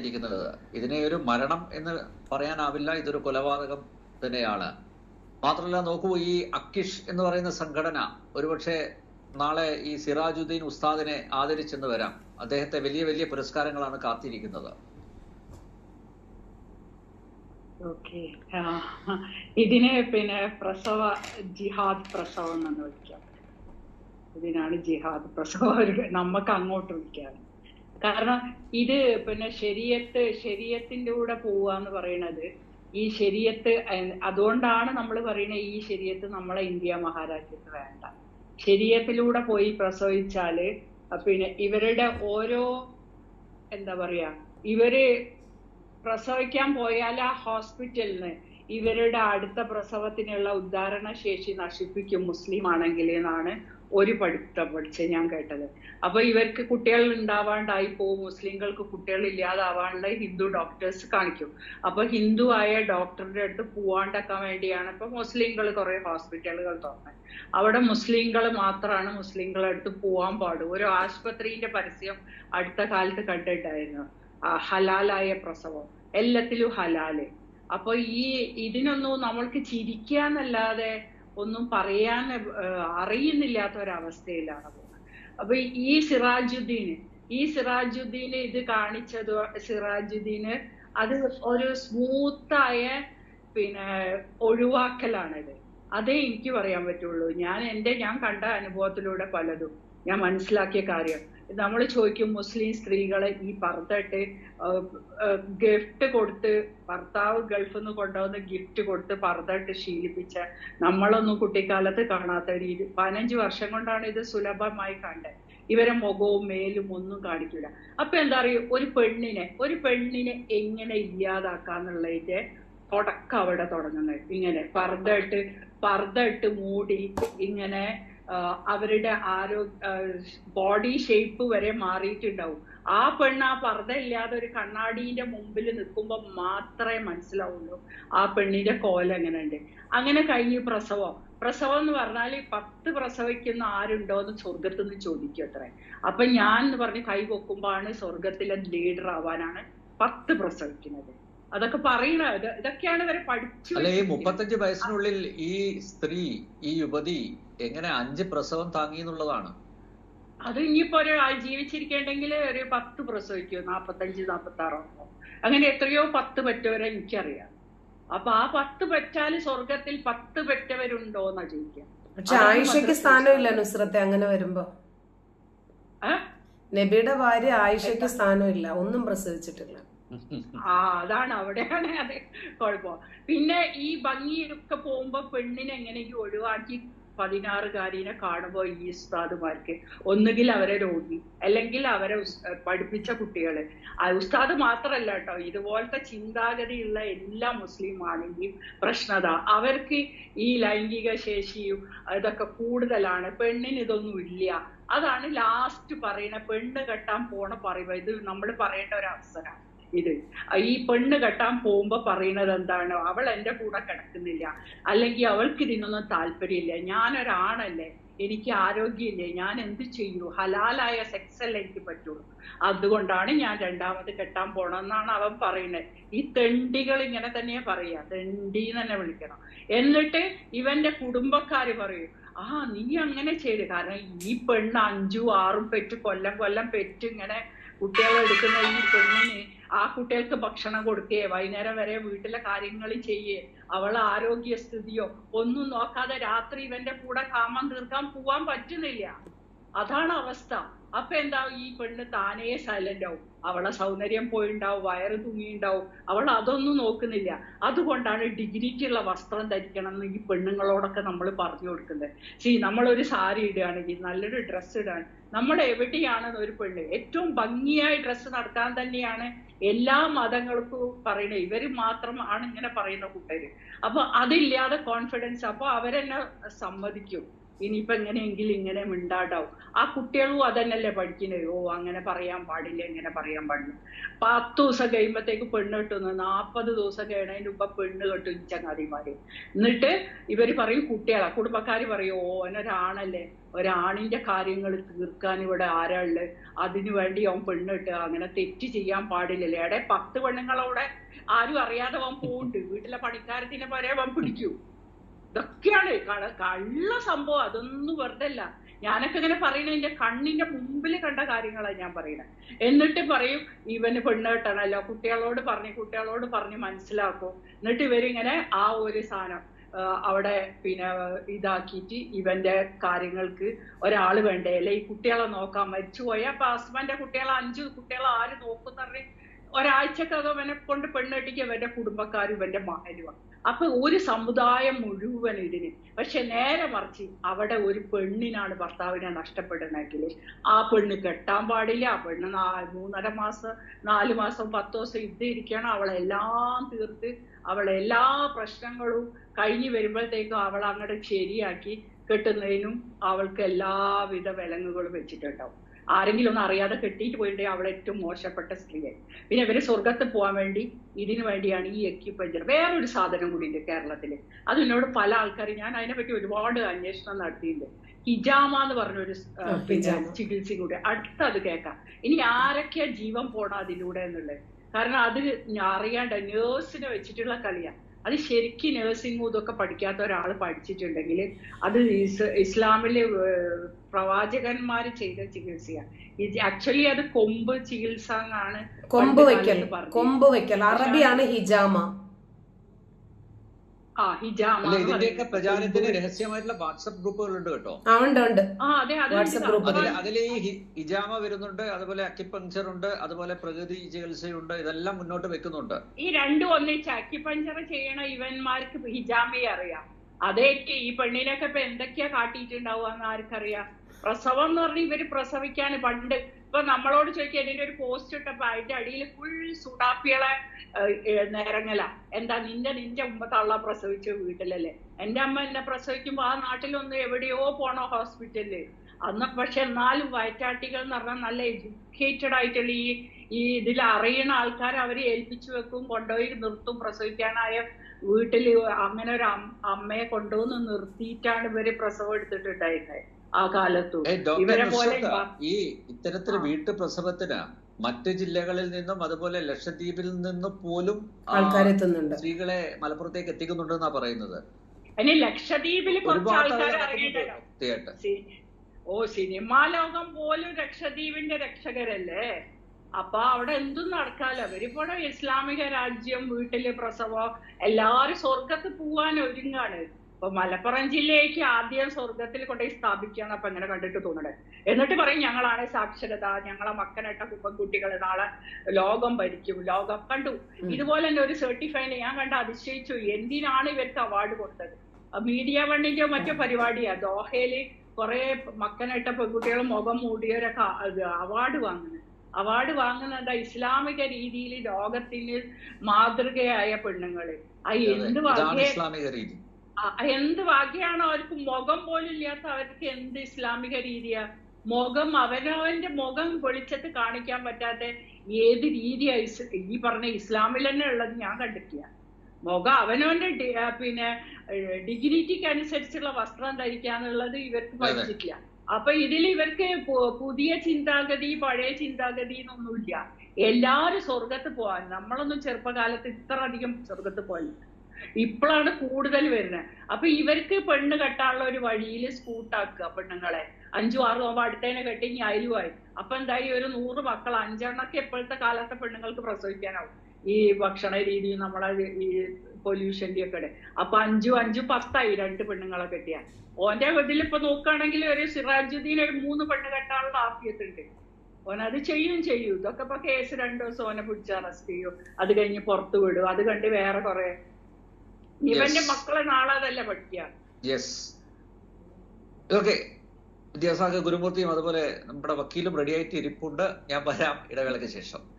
ഇരിക്കുന്നത്. ഇതിനെ ഒരു മരണം എന്ന് പറയാനാവില്ല ഇതൊരു കൊലപാതകം തന്നെയാണ്. മാത്രമല്ല നോക്കൂ ഈ അക്കിഷ് എന്ന് പറയുന്ന സംഘടന ഒരുപക്ഷെ നാളെ ഈ സിറാജുദ്ദീൻ ഉസ്താദിനെ ആദരിച്ചെന്ന് വരാം. അദ്ദേഹത്തെ വലിയ വലിയ പുരസ്കാരങ്ങളാണ് കാത്തിരിക്കുന്നത്. ഇതിനെ പിന്നെ പ്രസവ ജിഹാദ് പ്രസവം എന്ന് വിളിക്കാം. ഇതിനാണ് ജിഹാദ് പ്രസവം. നമുക്ക് അങ്ങോട്ട് വിളിക്കാം കാരണം ഇത് പിന്നെ ശരീരത്ത് ശരീരത്തിന്റെ കൂടെ പോവാന്ന് പറയണത് ഈ ശരീരത്ത് അതുകൊണ്ടാണ് നമ്മൾ പറയുന്നത് ഈ ശരീരത്ത് നമ്മളെ ഇന്ത്യ മഹാരാജ്യത്ത് വേണ്ട. ശരീരത്തിലൂടെ പോയി പ്രസവിച്ചാൽ പിന്നെ ഇവരുടെ ഓരോ എന്താ പറയാ ഇവർ പ്രസവിക്കാൻ പോയാൽ ആ ഹോസ്പിറ്റലിന് ഇവരുടെ അടുത്ത പ്രസവത്തിനുള്ള ഉദ്ധാരണ ശേഷി നശിപ്പിക്കും മുസ്ലിം ആണെങ്കിൽ എന്നാണ് ഒരു പഠിത്തം പഠിച്ച് ഞാൻ കേട്ടത്. അപ്പൊ ഇവർക്ക് കുട്ടികൾ ഉണ്ടാവാണ്ടായി പോവും മുസ്ലിങ്ങൾക്ക് കുട്ടികൾ ഇല്ലാതാവാണ്ട് ഹിന്ദു ഡോക്ടേഴ്സ് കാണിക്കും. അപ്പൊ ഹിന്ദു ആയ ഡോക്ടറുടെ അടുത്ത് പോവാണ്ടാക്കാൻ വേണ്ടിയാണ് ഇപ്പൊ മുസ്ലിങ്ങൾ കുറെ ഹോസ്പിറ്റലുകൾ തുറന്നത് അവിടെ മുസ്ലിങ്ങൾ മാത്രമാണ് മുസ്ലിങ്ങളെ അടുത്ത് പോവാൻ പാടും. ഒരു ആശുപത്രിന്റെ പരസ്യം അടുത്ത കാലത്ത് കണ്ടിട്ടായിരുന്നു ഹലാലായ പ്രസവം. എല്ലാത്തിലും ഹലാൽ. അപ്പൊ ഈ ഇതിനൊന്നും നമ്മൾക്ക് ചിരിക്കാന്നല്ലാതെ ഒന്നും പറയാൻ അറിയുന്നില്ലാത്ത ഒരവസ്ഥയിലാണ് പോകുന്നത്. അപ്പൊ ഈ സിറാജുദ്ദീന് ഈ സിറാജുദ്ദീന് ഇത് കാണിച്ചത് സിറാജുദ്ദീന് അത് ഒരു സ്മൂത്തായ പിന്നെ ഒഴിവാക്കലാണിത്. അതേ എനിക്ക് പറയാൻ പറ്റുള്ളൂ. ഞാൻ എന്റെ ഞാൻ കണ്ട അനുഭവത്തിലൂടെ പലതും. ഞാൻ മനസ്സിലാക്കിയ കാര്യം. നമ്മൾ ചോദിക്കും മുസ്ലിം സ്ത്രീകളെ ഈ പറത്തിട്ട് ഗിഫ്റ്റ് കൊടുത്ത് ഭർത്താവ് ഗൾഫിൽ നിന്ന് കൊണ്ടുവന്ന് ഗിഫ്റ്റ് കൊടുത്ത് പറത്തിട്ട് ശീലിപ്പിച്ച നമ്മളൊന്നും കുട്ടിക്കാലത്ത് കാണാത്ത രീതി. പതിനഞ്ച് വർഷം കൊണ്ടാണ് ഇത് സുലഭമായി കണ്ടത്. ഇവരെ മുഖവും മേലും ഒന്നും കാണിക്കില്ല അപ്പൊ എന്താ പറയുക ഒരു പെണ്ണിനെ ഒരു പെണ്ണിനെ എങ്ങനെ ഇല്ലാതാക്കാന്നുള്ളതിന്റെ തുടക്കം അവിടെ തുടങ്ങുന്നത്. ഇങ്ങനെ പർദ്ദ ഇട്ട് പർദ്ദ ഇട്ട് മൂടി ഇങ്ങനെ അവരുടെ ആരോഗ്യ ബോഡി ഷേപ്പ് വരെ മാറിയിട്ടുണ്ടാവും. ആ പെണ്ണ് ആ പർദ്ദ ഇല്ലാതെ ഒരു കണ്ണാടിന്റെ മുമ്പിൽ നിൽക്കുമ്പോൾ മാത്രമേ മനസ്സിലാവുള്ളൂ ആ പെണ്ണിന്റെ കോലം എങ്ങനെയുണ്ട്. അങ്ങനെ കഴിഞ്ഞ് പ്രസവം. പ്രസവം എന്ന് പറഞ്ഞാൽ പത്ത് പ്രസവിക്കുന്ന ആരുണ്ടോ എന്ന് സ്വർഗത്തിൽ നിന്ന് ചോദിക്കും അത്രേ അപ്പൊ ഞാൻ എന്ന് പറഞ്ഞ് കൈ പൊക്കുമ്പോഴാണ് സ്വർഗത്തിലെ ലീഡർ ആവാനാണ് പത്ത് പ്രസവിക്കുന്നത്. അതൊക്കെ പറയണ ഇത് ഇതൊക്കെയാണ് ഇവരെ പഠിച്ചു അല്ല ഈ മുപ്പത്തഞ്ച് വയസ്സിനുള്ളിൽ ഈ സ്ത്രീ ഈ യുവതി എങ്ങനെ അഞ്ച് പ്രസവം താങ്ങി എന്നുള്ളതാണ്? അത് ഇനിയിപ്പോ ഒരു ആൾ ജീവിച്ചിരിക്കണ്ടെങ്കിൽ ഒരു പത്ത് പ്രസവിക്കോ നാപ്പത്തഞ്ച് നാപ്പത്തി ആറോ അങ്ങനെ എത്രയോ പത്ത് പറ്റവരെ എനിക്കറിയാം. അപ്പൊ ആ പത്ത് പറ്റാൽ സ്വർഗത്തിൽ പത്ത് പെറ്റവരുണ്ടോ എന്നാ ചോദിക്കാം. പക്ഷെ ആയിഷയ്ക്ക് സ്ഥാനമില്ല നുസ്രത്തെ അങ്ങനെ വരുമ്പോ? നബിയുടെ ഭാര്യ ആയിഷയ്ക്ക് സ്ഥാനമില്ല ഒന്നും പ്രസവിച്ചിട്ടില്ല. ആ അതാണ് അവിടെയാണ്. അത് കുഴപ്പം. പിന്നെ ഈ ഭംഗിയൊക്കെ പോകുമ്പോ പെണ്ണിനെ എങ്ങനെയെങ്കിലും ഒഴിവാക്കി പതിനാറുകാരിനെ കാണുമ്പോ ഈ ഉസ്താദുമാർക്ക്. ഒന്നുകിൽ അവരെ രോഗി അല്ലെങ്കിൽ അവരെ പഠിപ്പിച്ച കുട്ടികൾ. ഉസ്താദ് മാത്രല്ല കേട്ടോ. ഇതുപോലത്തെ ചിന്താഗതിയുള്ള എല്ലാ മുസ്ലിം ആണെങ്കിലും പ്രശ്നത. അവർക്ക് ഈ ലൈംഗിക ശേഷിയും ഇതൊക്കെ കൂടുതലാണ്. പെണ്ണിന് ഇതൊന്നും ഇല്ല. അതാണ് ലാസ്റ്റ് പറയുന്ന പെണ്ണ് കെട്ടാൻ പോണ പറയുമ്പോ ഇത് നമ്മൾ പറയേണ്ട ഒരു അവസരമാണ് ഇത്. ഈ പെണ്ണ് കെട്ടാൻ പോകുമ്പോ പറയുന്നത് എന്താണ്? അവൾ എന്റെ കൂടെ കിടക്കുന്നില്ല. അല്ലെങ്കിൽ അവൾക്ക് ഇതിനൊന്നും താല്പര്യമില്ല. ഞാനൊരാണല്ലേ. എനിക്ക് ആരോഗ്യമില്ലേ. ഞാൻ എന്ത് ചെയ്യൂ? ഹലാലായ സെക്സ് അല്ലേ എനിക്ക് പറ്റുള്ളൂ അതുകൊണ്ടാണ് ഞാൻ രണ്ടാമത് കെട്ടാൻ പോണെന്നാണ് അവൻ പറയുന്നത്. ഈ തെണ്ടികൾ ഇങ്ങനെ തന്നെയാ പറയാ തെണ്ടി തന്നെ വിളിക്കണം. എന്നിട്ട് ഇവന്റെ കുടുംബക്കാര് പറയും ആ നീ അങ്ങനെ ചെയ്ത്. കാരണം ഈ പെണ്ണ് അഞ്ചും ആറും പെറ്റ് കൊല്ലം കൊല്ലം പെറ്റ് ഇങ്ങനെ കുട്ടികളെ എടുക്കുന്ന ഈ പെണ്ണിന് ആ കുട്ടികൾക്ക് ഭക്ഷണം കൊടുക്കേ വൈകുന്നേരം വരെ വീട്ടിലെ കാര്യങ്ങൾ ചെയ്യേ അവളെ ആരോഗ്യസ്ഥിതിയോ ഒന്നും നോക്കാതെ രാത്രി ഇവന്റെ കൂടെ കാമം തീർക്കാൻ പോവാൻ പറ്റുന്നില്ല. അതാണ് അവസ്ഥ. അപ്പൊ എന്താ ഈ പെണ്ണ് താനേ സൈലന്റ് ആവും. അവളെ സൗന്ദര്യം പോയിണ്ടാവും വയറ് തൂങ്ങിണ്ടാവും അവൾ അതൊന്നും നോക്കുന്നില്ല. അതുകൊണ്ടാണ് ഡിഗ്രിക്കുള്ള വസ്ത്രം ധരിക്കണം എന്ന് ഈ പെണ്ണുങ്ങളോടൊക്കെ നമ്മൾ പറഞ്ഞു കൊടുക്കുന്നത്. സി നമ്മളൊരു സാരി ഇടുകയാണെങ്കിൽ നല്ലൊരു ഡ്രസ്സ് ഇടുകയാണ് നമ്മൾ എവിടെയാണ് ഒരു പെണ്ണ്? ഏറ്റവും ഭംഗിയായി ഡ്രസ്സ് നടക്കാൻ തന്നെയാണ് എല്ലാ മതങ്ങൾക്കും പറയുന്നത്. ഇവർ മാത്രമാണ് ഇങ്ങനെ പറയുന്ന കൂട്ടര്. അപ്പൊ അതില്ലാതെ കോൺഫിഡൻസ് അപ്പൊ അവരെന്നെ സമ്മതിക്കും. ഇനിയിപ്പോ എങ്ങനെയെങ്കിലും ഇങ്ങനെ മിണ്ടാണ്ടാവും. ആ കുട്ടികളും അതന്നെയല്ലേ പഠിക്കുന്നത് ഓ അങ്ങനെ പറയാൻ പാടില്ല ഇങ്ങനെ പറയാൻ പാടില്ല. പത്ത് ദിവസം കഴിയുമ്പോഴത്തേക്ക് പെണ്ണ് കെട്ടുന്നു. നാൽപ്പത് ദിവസം കഴിയണതിന് മുമ്പ് പെണ്ണ് കെട്ടും ചങ്ങാതിമാര്. എന്നിട്ട് ഇവർ പറയും കുട്ടികളാ കുടുംബക്കാര് പറയും ഓനൊരാണല്ലേ ഒരാണിന്റെ കാര്യങ്ങൾ തീർക്കാൻ ഇവിടെ ആരാ ഉള്ളത് അതിനു വേണ്ടി അവൻ പെണ്ണ് കെട്ടുക. അങ്ങനെ തെറ്റ് ചെയ്യാൻ പാടില്ലല്ലേ. എടെ പത്ത് പെണ്ണുങ്ങളവിടെ ആരും അറിയാതെ അവൻ പോകുന്നുണ്ട് വീട്ടിലെ പണിക്കാരത്തിനെ വരെ അവൻ പിടിക്കൂ. ഇതൊക്കെയാണ് കള- കള്ള സംഭവം. അതൊന്നും വെറുതെ അല്ല ഞാനൊക്കെ ഇങ്ങനെ പറയണ എന്റെ കണ്ണിന്റെ മുമ്പിൽ കണ്ട കാര്യങ്ങളാണ് ഞാൻ പറയുന്നത്. എന്നിട്ട് പറയും ഇവന് പെണ്ണ് കുട്ടികളോട് പറഞ്ഞു കുട്ടികളോട് പറഞ്ഞ് മനസ്സിലാക്കും. എന്നിട്ട് ഇവരിങ്ങനെ ആ ഒരു സാധനം അവിടെ പിന്നെ ഇതാക്കിയിട്ട് ഇവന്റെ കാര്യങ്ങൾക്ക് ഒരാൾ വേണ്ടേ? അല്ലെ ഈ കുട്ടികളെ നോക്കാൻ മരിച്ചുപോയ അപ്പൊ ഹസ്ബൻഡിന്റെ കുട്ടികളെ അഞ്ചു കുട്ടികളെ ആര് നോക്കുന്ന പറഞ്ഞ് ഒരാഴ്ചക്കകം ഇവനെ കൊണ്ട് പെണ്ണെട്ടിക്ക് ഇവന്റെ കുടുംബക്കാരും ഇവന്റെ മകനുമാണ് അപ്പൊ ഒരു സമുദായം മുഴുവൻ ഇതിന്. പക്ഷെ നേരെ മറിച്ച് അവിടെ ഒരു പെണ്ണിനാണ് ഭർത്താവിനെ നഷ്ടപ്പെടുന്നെങ്കിൽ ആ പെണ്ണ് കെട്ടാൻ പാടില്ല. ആ പെണ്ണ് മൂന്നര മാസം നാല് മാസം പത്ത് ദിവസം ഇത് ഇരിക്കണം അവളെല്ലാം തീർത്ത് അവളെ എല്ലാ പ്രശ്നങ്ങളും കഴിഞ്ഞു വരുമ്പോഴത്തേക്കും അവൾ അങ്ങോട്ട് ശരിയാക്കി കെട്ടുന്നതിനും അവൾക്ക് എല്ലാവിധ വിലങ്ങുകളും വെച്ചിട്ടുണ്ടാവും. ആരെങ്കിലും ഒന്നും അറിയാതെ കെട്ടിയിട്ട് പോയിട്ടുണ്ടെങ്കിൽ അവൾ ഏറ്റവും മോശപ്പെട്ട സ്ത്രീയായി പിന്നെ ഇവർ സ്വർഗത്ത് പോകാൻ വേണ്ടി ഇതിനു വേണ്ടിയാണ് ഈ എക്യുപഞ്ചർ വേറൊരു സാധനം കൂടി ഉണ്ട് കേരളത്തിൽ. അത് എന്നോട് പല ആൾക്കാർ ഞാൻ അതിനെപ്പറ്റി ഒരുപാട് അന്വേഷണം നടത്തിയിട്ടുണ്ട്. ഹിജാമ എന്ന് പറഞ്ഞൊരു സ്- ആ, ആ, പിന്നെ ഹിജാമ. ചികിത്സയും കൂടെ. അടുത്തത് കേൾക്കാം. ഇനി ആരൊക്കെയാ ജീവൻ പോണ അതിലൂടെ എന്നുള്ളത്? കാരണം അത് അറിയാണ്ട് നേഴ്സിനെ വെച്ചിട്ടുള്ള കളിയാ. അത് ശരിക്കും നഴ്സിംഗ് ഇതൊക്കെ പഠിക്കാത്ത ഒരാൾ പഠിച്ചിട്ടുണ്ടെങ്കിൽ അത് ഇസ് ഇസ്ലാമിലെ പ്രവാചകന്മാർ ചെയ്ത ചികിത്സയാണ് ആക്ച്വലി അത് കൊമ്പ് ചികിത്സ എന്നാണ് കൊമ്പ് വെക്കൽ. കൊമ്പ് വെക്കൽ അറബിയാണ് ഹിജാമ. അല്ല ഇതിന്റെയൊക്കെ പ്രചാരത്തിന് രഹസ്യമായിട്ടുള്ള വാട്സപ്പ് ഗ്രൂപ്പുകളുണ്ട് കേട്ടോ. ഉണ്ട് ഉണ്ട്. ആ അതെ അതെ വാട്സപ്പ് ഗ്രൂപ്പ് അതിൽ ഈ ഹിജാമ വരുന്നുണ്ട് അതുപോലെ അക്കിപ്പങ്ചർ ഉണ്ട് അതുപോലെ പ്രകൃതി ചികിത്സയുണ്ട് ഇതെല്ലാം മുന്നോട്ട് വെക്കുന്നുണ്ട്. ഈ രണ്ടും ഒന്നിച്ച് അക്കിപ്പഞ്ചർ ചെയ്യണ ഇവന്മാർക്ക് ഹിജാമയെ അറിയാം. അതേക്ക് ഈ പെണ്ണിനൊക്കെ ഇപ്പൊ എന്തൊക്കെയാ കാട്ടിയിട്ടുണ്ടാവുക എന്ന് ആർക്കറിയാം? പ്രസവം എന്ന് പറഞ്ഞാൽ ഇവർ പ്രസവിക്കാൻ പണ്ട് ഇപ്പൊ നമ്മളോട് ചോദിക്കുക എന്റെ ഒരു പോസ്റ്റ് ഇട്ടപ്പോ അതിന്റെ അടിയിൽ ഫുൾ സുഡാപ്പികളെ നേരങ്ങല. എന്താ നിന്റെ നിന്റെ ഉമ്മത്താള പ്രസവിച്ച വീട്ടിലല്ലേ? എന്റെ അമ്മ എന്നെ പ്രസവിക്കുമ്പോ ആ നാട്ടിലൊന്ന് എവിടെയോ പോണോ ഹോസ്പിറ്റലിൽ. അന്ന് പക്ഷെ എന്നാലും വയറ്റാട്ടികൾ എന്ന് പറഞ്ഞാൽ നല്ല എഡ്യൂക്കേറ്റഡ് ആയിട്ടുള്ള ഈ ഈ ഇതിൽ അറിയണ ആൾക്കാർ അവരെ ഏൽപ്പിച്ചു വെക്കും കൊണ്ടുപോയി നിർത്തും. പ്രസവിക്കാനായ വീട്ടിൽ അങ്ങനെ ഒരു അമ്മയെ കൊണ്ടുവന്ന് നിർത്തിയിട്ടാണ് ഇവർ പ്രസവം എടുത്തിട്ടുണ്ടായിരുന്നത്. ആ കാലത്തു. ഇവരെ പോലെ ഈ ഇത്തരത്തിൽ വീട്ടു പ്രസവത്തിന് മറ്റു ജില്ലകളിൽ നിന്നും അതുപോലെ ലക്ഷദ്വീപിൽ നിന്നും പോലും ആൾക്കാരെത്തുന്നുണ്ട് സ്ത്രീകളെ മലപ്പുറത്തേക്ക് എത്തിക്കുന്നുണ്ടെന്നാ പറയുന്നത്. ഇനി ലക്ഷദ്വീപിൽ കുറച്ച് ആൾക്കാർ അറിയണ്ടല്ലോ ഓ സിനിമാ ലോകം പോലും ലക്ഷദ്വീപിന്റെ രക്ഷകരല്ലേ? അപ്പൊ അവിടെ എന്തും നടക്കാലോ? അവരിപ്പോടെ ഇസ്ലാമിക രാജ്യം വീട്ടിൽ പ്രസവം എല്ലാരും സ്വർഗത്ത് പോവാൻ ഒരുങ്ങാണ്. ഇപ്പൊ മലപ്പുറം ജില്ലയ്ക്ക് ആദ്യം സ്വർഗത്തിൽ കൊണ്ടുപോയി സ്ഥാപിക്കുകയാണ് അപ്പൊ അങ്ങനെ കണ്ടിട്ട് തോന്നണേ. എന്നിട്ട് പറയും ഞങ്ങളാണ് സാക്ഷരത ഞങ്ങളെ മക്കനട്ട കുപ്പൻകുട്ടികൾ നാളെ ലോകം ഭരിക്കും ലോകം കണ്ടു. ഇതുപോലെ തന്നെ ഒരു സർട്ടിഫൈഡ് ഞാൻ കണ്ട അതിശയിച്ചു. എന്തിനാണ് ഇവർക്ക് അവാർഡ് കൊടുത്തത്? മീഡിയ വണ്ണിന്റെ മറ്റേ പരിപാടിയാ? ദോഹയിൽ കുറെ മക്കനായിട്ട പെൺകുട്ടികൾ മുഖം മൂടിയവരൊക്കെ അവാർഡ് വാങ്ങുന്നത് അവാർഡ് വാങ്ങുന്നത് ഇസ്ലാമിക രീതിയിൽ ലോകത്തിന് മാതൃകയായ പെണ്ണുങ്ങൾ. ആ എന്ത് ഇതാണ് എന്ത് ഭാഗ്യമാണ് അവർക്ക് മുഖം പോലും ഇല്ലാത്ത അവർക്ക് എന്ത് ഇസ്ലാമിക രീതിയാ? മുഖം അവനവന്റെ മുഖം വെളിച്ചത്ത് കാണിക്കാൻ പറ്റാത്ത ഏത് രീതിയാ ഇസ്- ഈ പറഞ്ഞ ഇസ്ലാമിൽ തന്നെ ഉള്ളത് ഞാൻ കണ്ടിട്ടില്ല. മുഖം അവനവന്റെ ഡി- പിന്നെ ഡിഗ്നിറ്റിക്ക് അനുസരിച്ചുള്ള വസ്ത്രം ധരിക്കാന്നുള്ളത് ഇവർക്ക്. പഠിച്ചിട്ടില്ല. അപ്പൊ ഇതിൽ ഇവർക്ക് പുതിയ ചിന്താഗതി പഴയ ചിന്താഗതി എന്നൊന്നുമില്ല. എല്ലാരും സ്വർഗത്ത് പോവാൻ നമ്മളൊന്നും ചെറുപ്പകാലത്ത് ഇത്ര അധികം സ്വർഗത്ത് പോയില്ല. ഇപ്പോഴാണ് കൂടുതൽ വരുന്നത് അപ്പൊ ഇവർക്ക് പെണ്ണ് കെട്ടാനുള്ള ഒരു വഴിയിൽ സ്കൂട്ടാക്കുക പെണ്ണുങ്ങളെ. അഞ്ചു ആറും ആവുമ്പോ അടുത്തേനെ കെട്ടി ഇനി അയലുമായി അപ്പൊ എന്തായി? ഒരു നൂറ് മക്കൾ അഞ്ചെണ്ണൊക്കെ ഇപ്പോഴത്തെ കാലത്തെ പെണ്ണുങ്ങൾക്ക് പ്രസവിക്കാനാവും. ഈ ഭക്ഷണ രീതി നമ്മളെ ഈ പൊല്യൂഷന്റെ ഒക്കെ. അപ്പൊ അഞ്ചു അഞ്ചു പത്തായി രണ്ട് പെണ്ണുങ്ങളെ കെട്ടിയാൽ ഓന്റെ വീട്ടിൽ ഇപ്പൊ നോക്കുകയാണെങ്കിൽ ഒരു സിറാജുദ്ദീൻ ഒരു മൂന്ന് പെണ്ണ് കെട്ടാനുള്ള ആഫിയത്തുണ്ട് അത് ചെയ്യും ചെയ്യും. ഇതൊക്കെ ഇപ്പൊ കേസ് രണ്ടു ദിവസം ഓനെ പിടിച്ച് അറസ്റ്റ് ചെയ്യും. അത് കഴിഞ്ഞ് പുറത്തു വിടും. അത് കണ്ട് വേറെ കുറെ ഇവന്റെ മക്കളെ നാളെ പഠിക്കുക യെസ് ഓക്കെ വിദ്യാസാഗർ ഗുരുമൂർത്തിയും അതുപോലെ നമ്മുടെ വക്കീലും റെഡിയായിട്ട് ഇരിപ്പുണ്ട്. ഞാൻ വരാം ഇടവേളയ്ക്ക് ശേഷം.